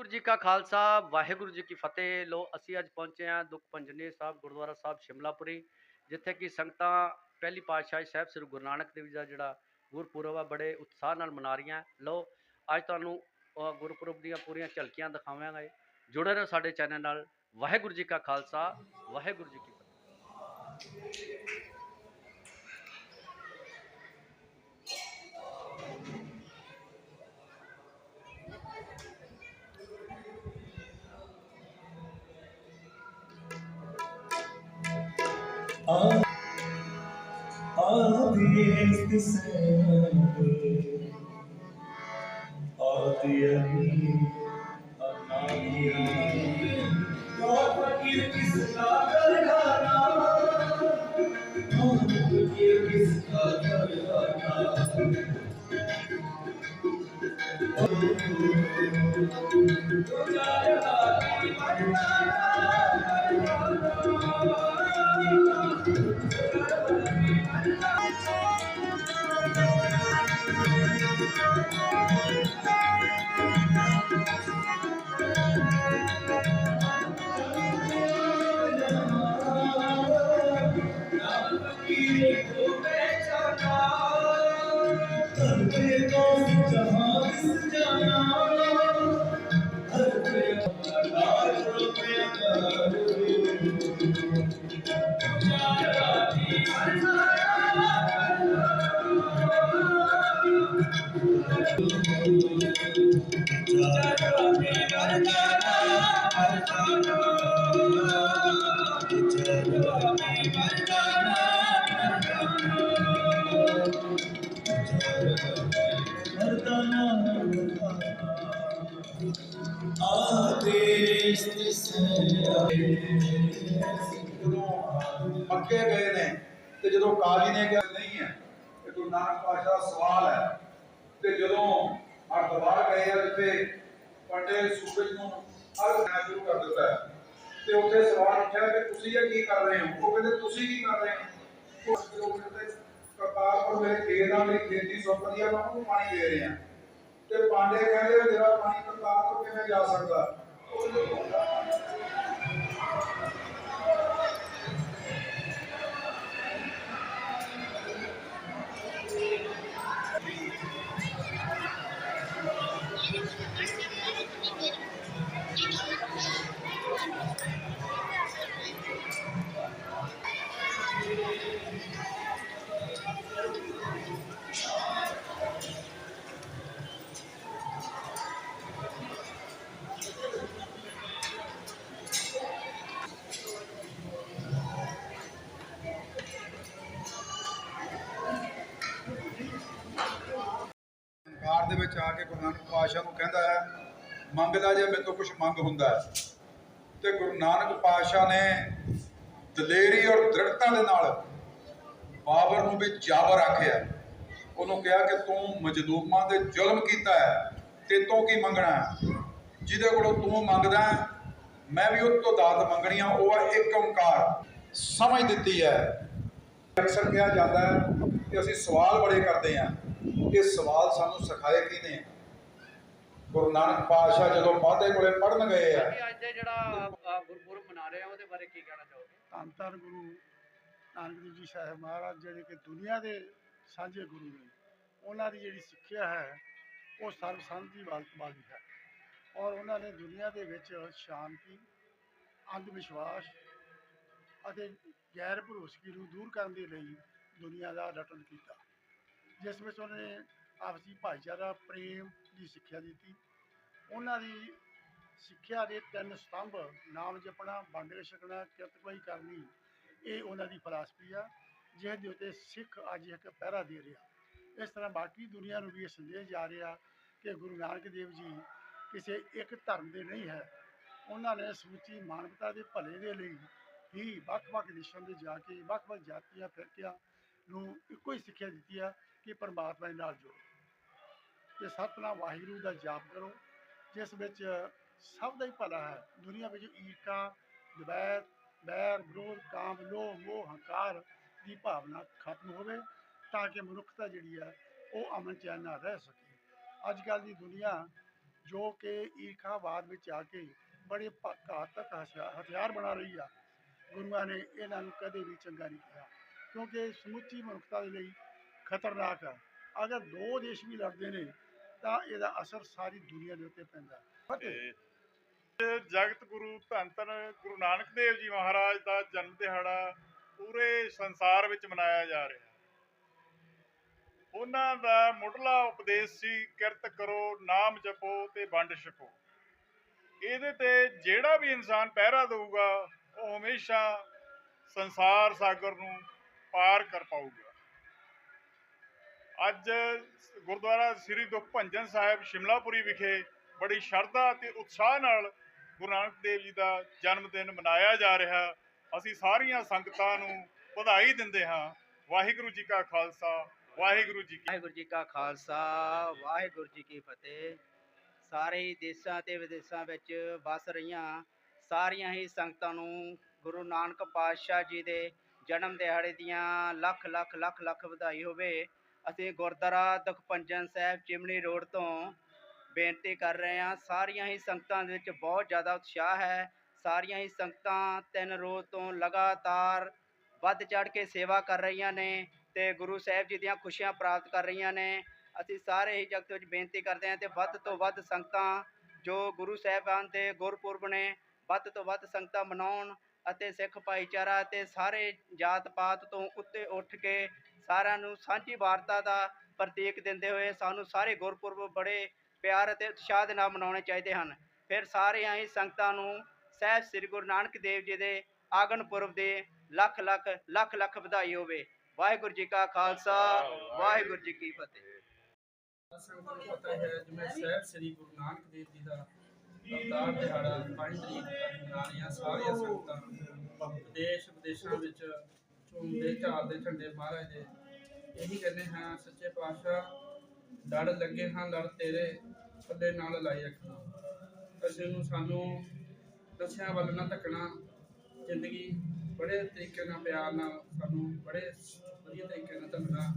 ਵਾਹਿਗੁਰੂ ਜੀ ਕਾ ਖਾਲਸਾ, ਵਾਹਿਗੁਰੂ ਜੀ ਕੀ ਫਤਿਹ। ਲੋ, ਅਸੀਂ ਅੱਜ ਪਹੁੰਚੇ ਹਾਂ ਦੁੱਖ ਪੰਜਨੇ ਸਾਹਿਬ, ਗੁਰਦੁਆਰਾ ਸਾਹਿਬ ਸ਼ਿਮਲਾਪੁਰੀ, ਜਿੱਥੇ ਕਿ ਸੰਗਤਾਂ ਪਹਿਲੀ ਪਾਤਸ਼ਾਹੀ ਸਾਹਿਬ ਸ੍ਰੀ ਗੁਰੂ ਨਾਨਕ ਦੇਵ ਜੀ ਦਾ ਜਿਹੜਾ ਗੁਰਪੁਰਬ ਆ, ਬੜੇ ਉਤਸ਼ਾਹ ਨਾਲ ਮਨਾ ਰਹੀਆਂ। ਲੋ, ਅੱਜ ਤੁਹਾਨੂੰ ਗੁਰਪੁਰਬ ਦੀਆਂ ਪੂਰੀਆਂ ਝਲਕੀਆਂ ਦਿਖਾਵਾਂਗੇ। ਜੁੜੇ ਰਹੋ ਸਾਡੇ ਚੈਨਲ ਨਾਲ। ਵਾਹਿਗੁਰੂ ਜੀ ਕਾ ਖਾਲਸਾ, ਵਾਹਿਗੁਰੂ ਜੀ ਕੀ ਫਤਿਹ। آدیت سے آدیت Oh, my God. Thank you. ਆਦੇਸ਼ ਜਦੋਂ ਮੱਕੇ ਗਏ ਨੇ ਤੇ ਜਦੋਂ ਕਾਜੀ ਨੇ ਕਿਹਾ ਨਹੀਂ ਹੈ ਇਹ ਗੁਰੂ ਨਾਨਕ ਪਾਤਸ਼ਾਹ ਦਾ ਸਵਾਲ ਹੈ, ਤੇ ਜਦੋਂ ਹਰਦੁਆਰ ਗਏ ਆ, ਜਿੱਥੇ ਪੰਡੇ ਸੂਰਜ ਨੂੰ ਅਰਗ ਦੇਣਾ ਸ਼ੁਰੂ ਕਰ ਦਿੱਤਾ ਤੇ ਉੱਥੇ ਸਵਾਲ ਉੱਠਿਆ ਕਿ ਤੁਸੀਂ ਇਹ ਕੀ ਕਰ ਰਹੇ ਹੋ? ਉਹ ਕਹਿੰਦੇ, ਤੁਸੀਂ ਕੀ ਕਰ ਰਹੇ ਹੋ? ਉਹ ਕਹਿੰਦੇ ਕਰਤਾਰਪੁਰ ਮੇਰੇ ਖੇਤ ਆ, ਮੇਰੀ ਖੇਤੀ ਸੁੱਕਦੀ ਆ, ਮੈਂ ਉਹਨੂੰ ਪਾਣੀ ਦੇ ਰਿਹਾ। ਤੇ ਪਾਂਡੇ ਕਹਿੰਦੇ ਵੀ ਪਾਣੀ ਕਰਤਾਰਪੁਰ ਕਿਵੇਂ ਜਾ ਸਕਦਾ? ਸੰਸਾਰ ਦੇ ਕੇ ਗੁਰੂ ਨਾਨਕ ਪਾਤਸ਼ਾਹ ਨੂੰ ਕਹਿੰਦਾ ਹੈ, ਮੰਗਦਾ ਜੇ ਮੇਰੇ ਤੋਂ ਕੁਝ ਮੰਗ ਹੁੰਦਾ ਹੈ। ਤੇ ਗੁਰੂ ਨਾਨਕ ਪਾਤਸ਼ਾਹ ਨੇ ਦਲੇਰੀ ਔਰ ਦ੍ਰਿੜਤਾ ਦੇ ਨਾਲ ਬਾਬਰ ਨੂੰ ਵੀ ਜਾਬਰ ਆਖਿਆ। ਉਹਨੂੰ ਕਿਹਾ ਕਿ ਤੂੰ ਮਜਦੂਮਾਂ ਤੇ ਜ਼ੁਲਮ ਕੀਤਾ ਹੈ, ਤੇ ਤੂੰ ਕੀ ਮੰਗਣਾ ਹੈ? ਜਿਹਦੇ ਕੋਲੋਂ ਤੂੰ ਮੰਗਦਾ ਮੈਂ ਵੀ ਉਹ ਤੋਂ ਦਾਤ ਮੰਗਣੀ ਆ, ਉਹ ਹੈ ਇੱਕ ਓੰਕਾਰ ਸਮਝ ਦਿੱਤੀ ਹੈ। ਅਕਸਰ ਕਿਹਾ ਜਾਂਦਾ ਹੈ ਕਿ ਅਸੀਂ ਸਵਾਲ ਬੜੇ ਕਰਦੇ ਹਾਂ ਇਹ ਸਵਾਲ ਸਾਨੂੰ ਸਿਖਾਏ ਕਿਹਨੇ? ਗੁਰੂ ਨਾਨਕ ਪਾਤਸ਼ਾਹ ਜਦੋਂ ਮਾਧੇ ਕੋਲੇ ਪੜਨ ਗਏ ਆ। ਅੱਜ ਦੇ ਜਿਹੜਾ ਅ, ਗੁਰਪੁਰਬ ਮਨਾ ਰਹੇ ਆ ਉਹਦੇ ਬਾਰੇ ਕੀ ਕਹਿਣਾ ਚਾਹੋਗੇ? ਧੰਨ ਧੰਨ ਗੁਰੂ ਨਾਨਕ ਦੇਵ ਜੀ ਸਾਹਿਬ ਮਹਾਰਾਜ ਜਿਹੜੇ ਕਿ ਦੁਨੀਆ ਦੇ ਸਾਂਝੇ ਗੁਰੂ ਨੇ ਉਹਨਾਂ ਦੀ ਜਿਹੜੀ ਸਿੱਖਿਆ ਹੈ ਉਹ ਸਰਬ ਸੰਮਤੀ ਵਾਲ- ਵਾਲੀ ਹੈ। ਔਰ ਉਹਨਾਂ ਨੇ ਦੁਨੀਆ ਦੇ ਵਿੱਚ ਸ਼ਾਂਤੀ ਅੰਧ ਵਿਸ਼ਵਾਸ ਅਤੇ ਗੈਰ ਭਰੋਸਗੀ ਨੂੰ ਦੂਰ ਕਰਨ ਦੇ ਲਈ ਦੁਨੀਆ ਦਾ ਰਟਨ ਕੀਤਾ। ਜਿਸ ਵਿੱਚ ਉਹਨਾਂ ਨੇ ਆਪਸੀ ਭਾਈਚਾਰਾ, ਪ੍ਰੇਮ ਦੀ ਸਿੱਖਿਆ ਦਿੱਤੀ। ਉਹਨਾਂ ਦੀ ਸਿੱਖਿਆ ਦੇ ਤਿੰਨ ਸਤੰਭ, ਨਾਮ ਜਪਣਾ, ਵੰਡ ਕੇ ਛਕਣਾ, ਕਿਰਤ ਕਰਨੀ ਇਹ ਉਹਨਾਂ ਦੀ ਫਲਸਫੀ ਆ ਜਿਸ ਦੇ ਉੱਤੇ ਸਿੱਖ ਅੱਜ ਇੱਕ ਪਹਿਰਾ ਦੇ ਰਿਹਾ। ਇਸ ਤਰ੍ਹਾਂ ਬਾਕੀ ਦੁਨੀਆ ਨੂੰ ਵੀ ਇਹ ਸੰਦੇਸ਼ ਜਾ ਰਿਹਾ ਕਿ ਗੁਰੂ ਨਾਨਕ ਦੇਵ ਜੀ ਕਿਸੇ ਇੱਕ ਧਰਮ ਦੇ ਨਹੀਂ ਹੈ। ਉਹਨਾਂ ਨੇ ਸਮੁੱਚੀ ਮਾਨਵਤਾ ਦੇ ਭਲੇ ਦੇ ਲਈ ਹੀ ਵੱਖ-ਵੱਖ ਦੇਸ਼ਾਂ ਦੇ ਜਾ ਕੇ ਵੱਖ-ਵੱਖ ਜਾਤੀਆਂ, ਫਿਰਕਿਆਂ ਨੂੰ ਇੱਕੋ ਹੀ ਸਿੱਖਿਆ ਦਿੱਤੀ ਆ ਕਿ ਪਰਮਾਤਮਾ ਦੇ ਨਾਲ ਜੁੜੋ। ਤੇ ਸਤਨਾਮ ਵਾਹਿਗੁਰੂ ਦਾ ਜਾਪ ਕਰੋ, ਜਿਸ ਵਿੱਚ ਸਭ ਦਾ ਹੀ ਭਲਾ ਹੈ। ਦੁਨੀਆ ਵਿੱਚ ਈਰਖਾ ਦਵੈਤ ਬੈਰ, ਵਿਰੋਧ, ਕਾਮ, ਲੋਭ, ਮੋਹ, ਹੰਕਾਰ ਦੀ ਭਾਵਨਾ ਖਤਮ ਹੋਵੇ ਤਾਂ ਕਿ ਮਨੁੱਖਤਾ ਜਿਹੜੀ ਹੈ ਉਹ ਅਮਨ ਚੈਨ ਨਾਲ ਰਹਿ ਸਕੇ। ਅੱਜ ਕੱਲ੍ਹ ਦੀ ਦੁਨੀਆ ਜੋ ਕਿ ਈਰਖਾਵਾਦ ਵਿੱਚ ਆ ਕੇ ਬੜੇ ਪ- ਘਾਤਕ ਹਥਿਆ- ਹਥਿਆਰ ਬਣਾ ਰਹੀ ਆ, ਗੁਰੂਆਂ ਨੇ ਇਹਨਾਂ ਨੂੰ ਕਦੇ ਵੀ ਚੰਗਾ ਨਹੀਂ ਕਿਹਾ। ਕਿਉਂਕਿ ਸਮੁੱਚੀ ਮਨੁੱਖਤਾ ਦੇ ਲਈ ਖਤਰਨਾਕ ਹੈ। ਅਗਰ ਦੋ ਦੇਸ਼ ਵੀ ਲੜਦੇ ਨੇ, ਤਾਂ ਇਹਦਾ ਅਸਰ ਸਾਰੀ ਦੁਨੀਆ ਦੇ ਉੱਤੇ ਪੈਂਦਾ ਫਤਿਹ ਜਗਤ ਗੁਰੂ ਧੰਨ ਧੰਨ ਗੁਰੂ ਨਾਨਕ ਦੇਵ ਜੀ ਮਹਾਰਾਜ ਦਾ ਜਨਮ ਦਿਹਾੜਾ ਪੂਰੇ ਸੰਸਾਰ ਵਿੱਚ ਮਨਾਇਆ ਜਾ ਰਿਹਾ ਉਹਨਾਂ ਦਾ ਮੁੱਢਲਾ ਉਪਦੇਸ਼ ਸੀ, ਕਿਰਤ ਕਰੋ, ਨਾਮ ਜਪੋ ਤੇ ਵੰਡ ਛਕੋ। ਇਹਦੇ ਤੇ ਜਿਹੜਾ ਵੀ ਇਨਸਾਨ ਪਹਿਰਾ ਦੇਊਗਾ, ਉਹ ਹਮੇਸ਼ਾ ਸੰਸਾਰ ਸਾਗਰ ਨੂੰ ਪਾਰ ਕਰ ਪਾਊਗਾ। ਅੱਜ ਗੁਰਦੁਆਰਾ ਸ੍ਰੀ ਦੁਖ ਭੰਜਨ ਸਾਹਿਬ ਸ਼ਿਮਲਾਪੁਰੀ ਵਿਖੇ ਬੜੀ ਸ਼ਰਧਾ ਤੇ ਉਤਸ਼ਾਹ ਨਾਲ ਗੁਰੂ ਨਾਨਕ ਦੇਵ ਜੀ ਦਾ ਜਨਮ ਦਿਨ ਮਨਾਇਆ ਜਾ ਰਿਹਾ। ਅਸੀਂ ਸਾਰੀਆਂ ਸੰਗਤਾਂ ਨੂੰ ਵਧਾਈ ਦਿੰਦੇ ਹਾਂ। ਵਾਹਿਗੁਰੂ ਜੀ ਕਾ ਖਾਲਸਾ, ਵਾਹਿਗੁਰੂ ਜੀ ਕੀ ਵਾਹਿਗੁਰੂ ਜੀ ਕਾ ਖਾਲਸਾ, ਵਾਹਿਗੁਰੂ ਜੀ ਕੀ ਫਤਿਹ। ਸਾਰੇ ਹੀ ਦੇਸ਼ਾਂ ਤੇ ਵਿਦੇਸ਼ਾਂ ਵਿੱਚ ਵਸ ਰਹੀਆਂ ਸਾਰੀਆਂ ਹੀ ਸੰਗਤਾਂ ਨੂੰ ਗੁਰੂ ਨਾਨਕ ਪਾਤਸ਼ਾਹ ਜੀ ਦੇ ਜਨਮ ਦਿਹਾੜੇ ਦੀਆਂ ਲੱਖ ਲੱਖ ਲੱਖ ਲੱਖ ਵਧਾਈ ਹੋਵੇ ਅਸੀਂ ਗੁਰਦੁਆਰਾ ਦਖਪੰਜਨ ਸਾਹਿਬ ਚਿਮਨੀ ਰੋਡ ਤੋਂ ਬੇਨਤੀ ਕਰ ਰਹੇ ਹਾਂ, ਸਾਰੀਆਂ ਹੀ ਸੰਗਤਾਂ ਦੇ ਵਿੱਚ ਬਹੁਤ ਜ਼ਿਆਦਾ ਉਤਸ਼ਾਹ ਹੈ, ਸਾਰੀਆਂ ਹੀ ਸੰਗਤਾਂ ਤਿੰਨ ਰੋਜ਼ ਤੋਂ ਲਗਾਤਾਰ ਵੱਧ ਚੜ ਕੇ ਸੇਵਾ ਕਰ ਰਹੀਆਂ ਨੇ ਤੇ ਗੁਰੂ ਸਾਹਿਬ ਜੀ ਦੀਆਂ ਖੁਸ਼ੀਆਂ ਪ੍ਰਾਪਤ ਕਰ ਰਹੀਆਂ ਨੇ। ਅਸੀਂ ਸਾਰੇ ਹੀ ਜਗਤ ਵਿੱਚ ਬੇਨਤੀ ਕਰਦੇ ਹਾਂ ਤੇ ਵੱਧ ਤੋਂ ਵੱਧ ਸੰਗਤਾਂ ਜੋ ਗੁਰੂ ਸਾਹਿਬਾਨ ਦੇ ਗੁਰਪੁਰਬ ਨੇ ਵੱਧ ਤੋਂ ਵੱਧ ਸੰਗਤਾਂ ਮਨਾਉਣ ਅਤੇ ਸਿੱਖ ਭਾਈਚਾਰਾ ਤੇ ਸਾਰੇ ਜਾਤ ਪਾਤ ਤੋਂ ਉੱਤੇ ਉੱਠ ਕੇ ਸਾਰਿਆਂ ਨੂੰ ਸਾਂਝੀ ਵਾਰਤਾ ਦਾ ਪ੍ਰਤੀਕ ਦਿੰਦੇ ਹੋਏ ਸਾਨੂੰ ਸਾਰੇ ਗੁਰਪੁਰਬ ਬੜੇ ਪਿਆਰ ਅਤੇ ਉਤਸ਼ਾਹ ਦੇ ਨਾਲ ਮਨਾਉਣੇ ਚਾਹੀਦੇ ਹਨ। ਫਿਰ ਸਾਰਿਆਂ ਹੀ ਸੰਗਤਾਂ ਨੂੰ ਸਾਹਿਬ ਸ੍ਰੀ ਗੁਰੂ ਨਾਨਕ ਦੇਵ ਜੀ ਦੇ ਆਗਨ ਪੁਰਬ ਦੇ ਲੱਖ ਲੱਖ ਲੱਖ ਲੱਖ ਵਧਾਈ ਹੋਵੇ। ਵਾਹਿਗੁਰੂ ਜੀ ਕਾ ਖਾਲਸਾ, ਵਾਹਿਗੁਰੂ ਜੀ ਕੀ ਫਤਿਹ। ਸੰਗਤਾਂ ਨੂੰ ਪਤਾ ਹੈ ਜਿਵੇਂ ਸਾਹਿਬ ਸ੍ਰੀ ਗੁਰੂ ਨਾਨਕ ਦੇਵ ਜੀ ਦਾ ਅਵਤਾਰ ਦਿਹਾੜਾ 5 ਤਰੀਕ ਨੂੰ ਸਾਰੀਆਂ ਸੰਗਤਾਂ ਦੇਸ਼ ਵਿਦੇਸ਼ਾਂ ਵਿੱਚ ਝੂਮਦੇ ਝਾਲਦੇ ਝੰਡੇ ਮਹਾਰਾਜ ਦੇ। ਇਹੀ ਕਹਿੰਦੇ ਹਾਂ, ਸੱਚੇ ਪਾਤਸ਼ਾਹ ਲੜ ਲੱਗੇ ਹਾਂ ਲੜ ਤੇਰੇ ਥੱਲੇ ਨਾਲ ਲਾਈ ਰੱਖਣਾ। ਅਸੀਂ ਨੂੰ ਸਾਨੂੰ ਦਸਿਆਂ ਵੱਲ ਨਾ ਧੱਕਣਾ। ਜ਼ਿੰਦਗੀ ਬੜੇ ਤਰੀਕੇ ਨਾਲ ਪਿਆਰ ਨਾਲ ਸਾਨੂੰ ਬੜੇ ਵਧੀਆ ਤਰੀਕੇ ਨਾਲ ਧੱਕਣਾ।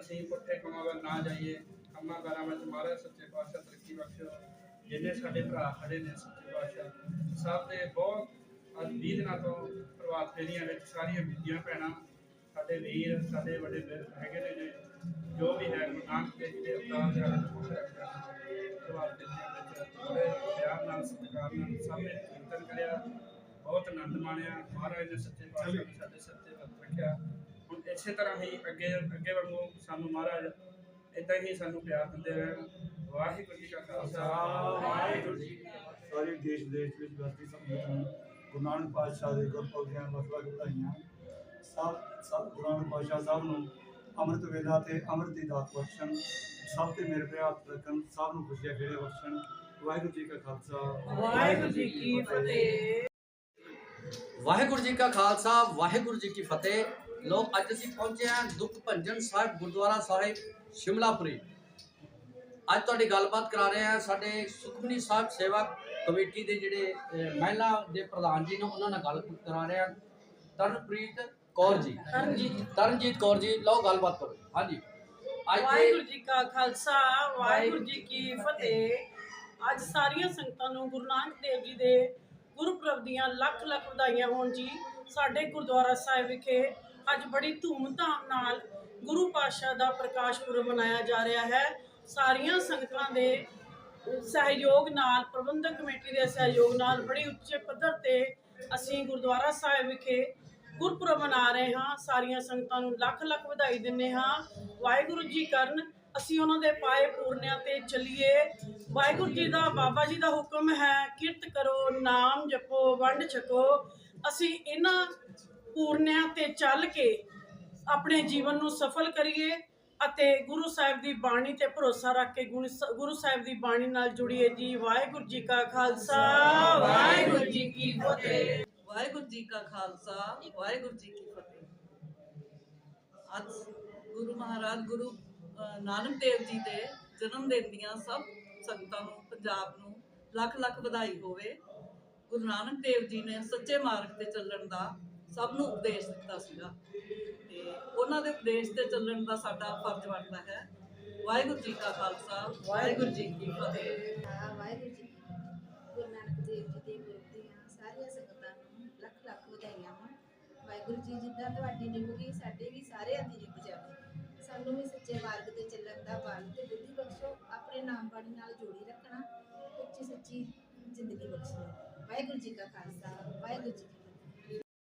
ਅਸੀਂ ਪੁੱਠੇ ਕੰਮਾਂ ਵੱਲ ਨਾ ਜਾਈਏ। ਕੰਮਾਂ ਕਾਰਾਂ ਵਿੱਚ ਮਹਾਰਾਜ ਸੱਚੇ ਪਾਤਸ਼ਾਹ ਤਰੱਕੀ ਬਖਸ਼ੋ। ਜਿੰਨੇ ਸਾਡੇ ਭਰਾ ਖੜੇ ਨੇ ਸੱਚੇ ਪਾਤਸ਼ਾਹ, ਸਭ ਦੇ ਬਹੁਤ ਅੱਜ 20 ਦਿਨਾਂ ਤੋਂ ਪ੍ਰਭਾਤ ਫੇਰੀਆਂ ਵਿੱਚ ਸਾਰੀਆਂ ਬੀਬੀਆਂ ਭੈਣਾਂ, ਸਾਡੇ ਵੀਰ, ਸਾਡੇ ਵੱਡੇ ਹੈਗੇ ਨੇ ਜੀ, ਜੋ ਵੀ ਹੈ, ਗੁਰੂ ਨਾਨਕ ਦੇਵ ਜੀ ਦੇ ਅਵਤਾਰ ਦੇ ਨਾਲ ਖੁਸ਼ ਰੱਖਿਆ। ਪ੍ਰਭਾਤ ਫੇਰੀਆਂ ਵਿੱਚ ਬੜੇ ਪਿਆਰ ਨਾਲ, ਸਤਿਕਾਰ ਨਾਲ ਸਭ ਨੇ ਕੀਰਤਨ ਕਰਿਆ। ਬਹੁਤ ਆਨੰਦ ਮਾਣਿਆ। ਮਹਾਰਾਜ ਨੇ ਸੱਚੇ ਪਾਤਸ਼ਾਹ ਨੂੰ ਸਾਡੇ ਸੱਚੇ ਹੱਥ ਰੱਖਿਆ। ਹੁਣ ਇਸੇ ਤਰ੍ਹਾਂ ਹੀ ਅੱਗੇ ਅੱਗੇ ਵਾਂਗੂ ਸਾਨੂੰ ਮਹਾਰਾਜ ਇਦਾਂ ਹੀ ਸਾਨੂੰ ਪਿਆਰ ਦਿੰਦੇ ਰਹਿਣ। ਵਾਹਿਗੁਰੂ ਜੀ ਕਾ ਖਾਲਸਾ ਵਾਹਿਗੁਰੂ ਜੀ ਕੀ ਫਤਿਹ। ਸਾਰੇ ਦੇਸ਼ ਵਿਦੇਸ਼ ਵਿੱਚ ਵਸਦੀ ਸੰਗਤ ਨੂੰ ਗੁਰੂ ਨਾਨਕ ਪਾਤਸ਼ਾਹ ਦੇ ਗੁਰਪੁਰਬ ਦੀਆਂ ਵੱਖ ਵੱਖ ਵਧਾਈਆਂ। ਸਭ ਸਭ ਗੁਰੂ ਨਾਨਕ ਪਾਤਸ਼ਾਹ ਸਭ ਨੂੰ ਅੰਮ੍ਰਿਤ ਵੇਲਾ ਤੇ ਅੰਮ੍ਰਿਤ ਦੀ ਦਾਤ ਬਖਸ਼ਣ। ਸਭ ਤੇ ਮੇਰੇ ਪਿਆਰ ਰੱਖਣ ਸਭ ਨੂੰ ਖੁਸ਼ੀਆਂ ਖੇੜੇ ਬਖਸ਼ਣ। ਵਾਹਿਗੁਰੂ ਜੀ ਕਾ ਖਾਲਸਾ। ਵਾਹਿਗੁਰੂ ਜੀ ਕੀ ਫਤਿਹ। ਵਾਹਿਗੁਰੂ ਜੀ ਕਾ ਖਾਲਸਾ ਵਾਹਿਗੁਰੂ ਜੀ ਕੀ ਫਤਿਹ। ਲੋ ਅੱਜ ਅਸੀਂ ਪਹੁੰਚੇ ਹਾਂ ਦੁੱਖ ਭੰਜਨ ਸਾਹਿਬ ਗੁਰਦੁਆਰਾ ਸਾਹਿਬ ਸ਼ਿਮਲਾਪੁਰੀ। ਅੱਜ ਤੁਹਾਡੀ ਗੱਲਬਾਤ ਕਰਾ ਰਹੇ ਹਾਂ। ਸਾਡੇ ਸੁਖਮਨੀ ਸਾਹਿਬ ਸੇਵਾ ਕਮੇਟੀ ਦੇ ਜਿਹੜੇ ਮਹਿਲਾ ਦੇ ਪ੍ਰਧਾਨ ਜੀ ਨੇ ਉਹਨਾਂ ਨਾਲ ਗੱਲ ਕਰਾ ਰਹੇ ਹਾਂ। ਤਰਨਪ੍ਰੀਤ ਕੌਰ ਜੀ। ਤਰਨਜੀਤ ਤਰਨਜੀਤ ਕੌਰ ਜੀ ਲਓ ਗੱਲਬਾਤ ਕਰੋ। ਹਾਂਜੀ। ਵਾਹਿਗੁਰੂ ਜੀ ਕਾ ਖਾਲਸਾ ਵਾਹਿਗੁਰੂ ਜੀ ਕੀ ਫਤਿਹ। ਅੱਜ ਸਾਰੀਆਂ ਸੰਗਤਾਂ ਨੂੰ ਗੁਰੂ ਨਾਨਕ ਦੇਵ ਜੀ ਦੇ ਗੁਰਪੁਰਬ ਦੀਆਂ ਲੱਖ ਲੱਖ ਵਧਾਈਆਂ ਹੋਣ ਜੀ। ਸਾਡੇ ਗੁਰਦੁਆਰਾ ਸਾਹਿਬ ਵਿਖੇ ਅੱਜ ਬੜੀ ਧੂਮ-ਧਾਮ ਨਾਲ ਗੁਰੂ ਪਾਤਸ਼ਾਹ ਦਾ ਪ੍ਰਕਾਸ਼ ਪੁਰਬ ਮਨਾਇਆ ਜਾ ਰਿਹਾ ਹੈ। ਸਾਰੀਆਂ ਸੰਗਤਾਂ ਦੇ ਸਹਿਯੋਗ ਨਾਲ, ਪ੍ਰਬੰਧਕ ਕਮੇਟੀ ਦੇ ਸਹਿਯੋਗ ਨਾਲ ਬੜੀ ਉੱਚੇ ਪੱਧਰ ਤੇ ਅਸੀਂ ਗੁਰਦੁਆਰਾ ਸਾਹਿਬ ਵਿਖੇ ਗੁਰਪੁਰਬ ਮਨਾ ਰਹੇ ਹਾਂ। ਸਾਰੀਆਂ ਸੰਗਤਾਂ ਨੂੰ ਲੱਖ ਲੱਖ ਵਧਾਈ ਦਿੰਨੇ ਹਾਂ। ਵਾਹਿਗੁਰੂ ਜੀ ਕਰਨ, ਅਸੀਂ ਉਹਨਾਂ ਦੇ ਪਾਏ ਪੂਰਨਿਆਂ ਤੇ ਚੱਲੀਏ। ਵਾਹਿਗੁਰੂ ਜੀ ਦਾ, ਬਾਬਾ ਜੀ ਦਾ ਹੁਕਮ ਹੈ, ਕਿਰਤ ਕਰੋ, ਨਾਮ ਜਪੋ, ਵੰਡ ਛਕੋ। ਅਸੀਂ ਇਹਨਾਂ ਪੂਰਨਿਆਂ ਤੇ ਚੱਲ ਕੇ ਆਪਣੇ ਜੀਵਨ ਨੂੰ ਸਫਲ ਕਰੀਏ। ਅਤੇ ਗੁਰੂ ਸਾਹਿਬ ਦੀ ਬਾਣੀ ਤੇ ਭਰੋਸਾ ਰੱਖ ਕੇ ਗੁਰੂ ਸਾਹਿਬ ਦੀ ਬਾਣੀ ਨਾਲ ਜੁੜੀਏ ਜੀ। ਵਾਹਿਗੁਰੂ ਜੀ ਕਾ ਖਾਲਸਾ। ਵਾਹਿਗੁਰੂ ਜੀ ਕੀ ਫਤਿਹ। ਵਾਹਿਗੁਰੂ ਜੀ ਕਾ ਖਾਲਸਾ, ਵਾਹਿਗੁਰੂ ਜੀ ਕੀ ਫਤਿਹ। ਅੱਜ ਗੁਰੂ ਮਹਾਰਾਜ, ਗੁਰੂ ਨਾਨਕ ਦੇਵ ਜੀ ਦੇ ਜਨਮ ਦਿਨ ਦੀਆਂ ਸਭ ਸੰਗਤਾਂ ਨੂੰ, ਪੰਜਾਬ ਨੂੰ ਲੱਖ ਲੱਖ ਵਧਾਈ ਹੋਵੇ। ਗੁਰੂ ਨਾਨਕ ਦੇਵ ਜੀ ਨੇ ਸੱਚੇ ਮਾਰਗ ਤੇ ਚੱਲਣ ਦਾ ਸਭ ਨੂੰ ਉਪਦੇਸ਼ ਦਿੱਤਾ ਸੀਗਾ। ਤੇ ਉਹਨਾਂ ਦੇ ਉਪਦੇਸ਼ ਤੇ ਚੱਲਣ ਦਾ ਸਾਡਾ ਫਰਜ਼ ਬਣਦਾ ਹੈ। ਵਾਹਿਗੁਰੂ ਜੀ ਕਾ ਖਾਲਸਾ, ਵਾਹਿਗੁਰੂ ਜੀ ਕੀ ਫਤਿਹ। ਵਾਹਿਗੁਰੂ ਜੀ ਗੁਰੂ ਨਾਨਕ ਦੇਵ ਜੀ ਦੇ ਗੁਰੂ ਦੀਆਂ ਸਾਰੀਆਂ ਸੰਗਤਾਂ ਨੂੰ ਲੱਖ ਲੱਖ ਵਧਾਈਆਂ ਹੋਣ। ਵਾਹਿਗੁਰੂ ਜੀ, ਜਿੱਦਾਂ ਤੁਹਾਡੀ ਨਿਭੂਗੀ ਸਾਡੇ ਵੀ ਸਾਰਿਆਂ ਦੀ ਨਿਭ ਜਾਵੇ। ਸਾਨੂੰ ਵੀ ਸੱਚੇ ਮਾਰਗ ਤੇ ਚੱਲਣ ਦਾ ਬਲ ਤੇ ਬੁੱਧੀ ਬਖਸ਼ੋ, ਆਪਣੇ ਨਾਮ ਬਾਣੀ ਨਾਲ ਜੋੜੀ ਰੱਖਣਾ, ਉੱਚੀ ਸੱਚੀ ਜ਼ਿੰਦਗੀ ਬਖਸ਼ੋ ਵਾਹਿਗੁਰੂ ਜੀ ਕਾ ਖਾਲਸਾ, ਵਾਹਿਗੁਰੂ ਜੀ